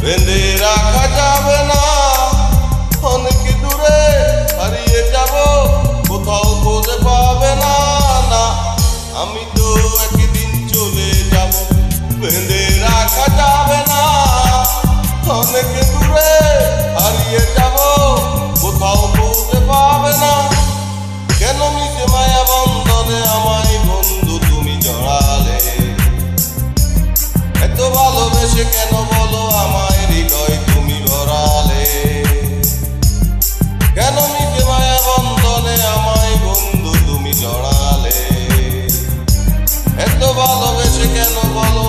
When did I cut off enough? ভালোবেসে কেন বলো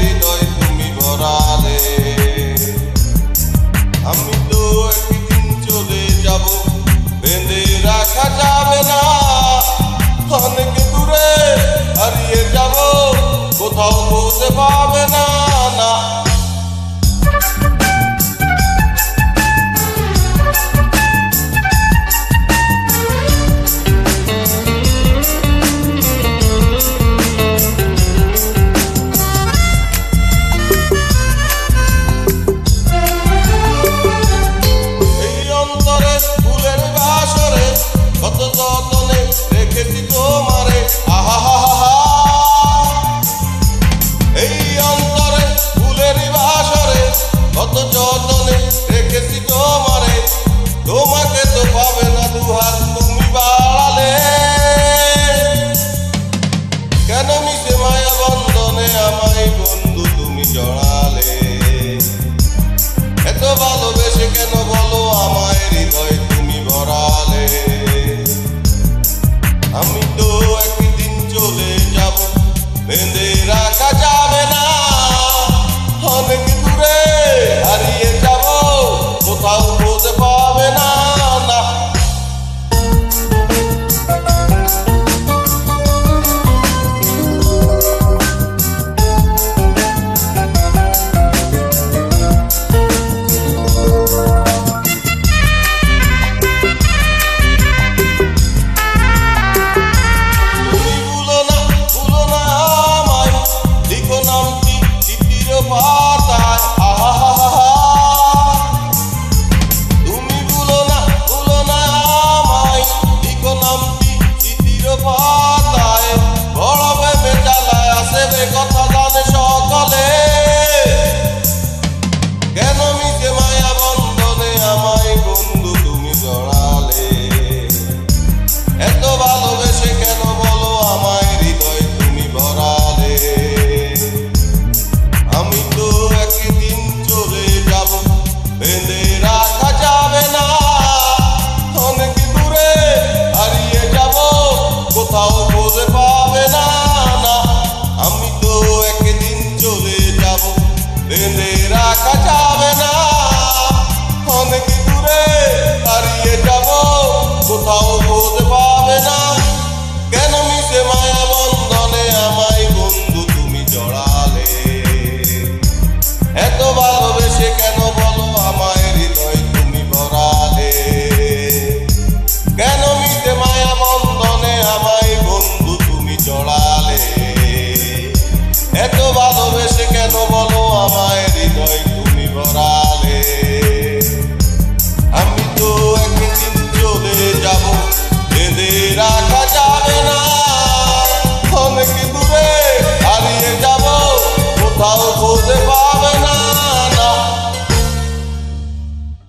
হৃদয় তুমি ভরালে আমি তো একদিন চলে যাব, বেঁধে রাখা যাবে না। অনেক দূরে হারিয়ে যাব, কোথাও বলতে পাবে alaikum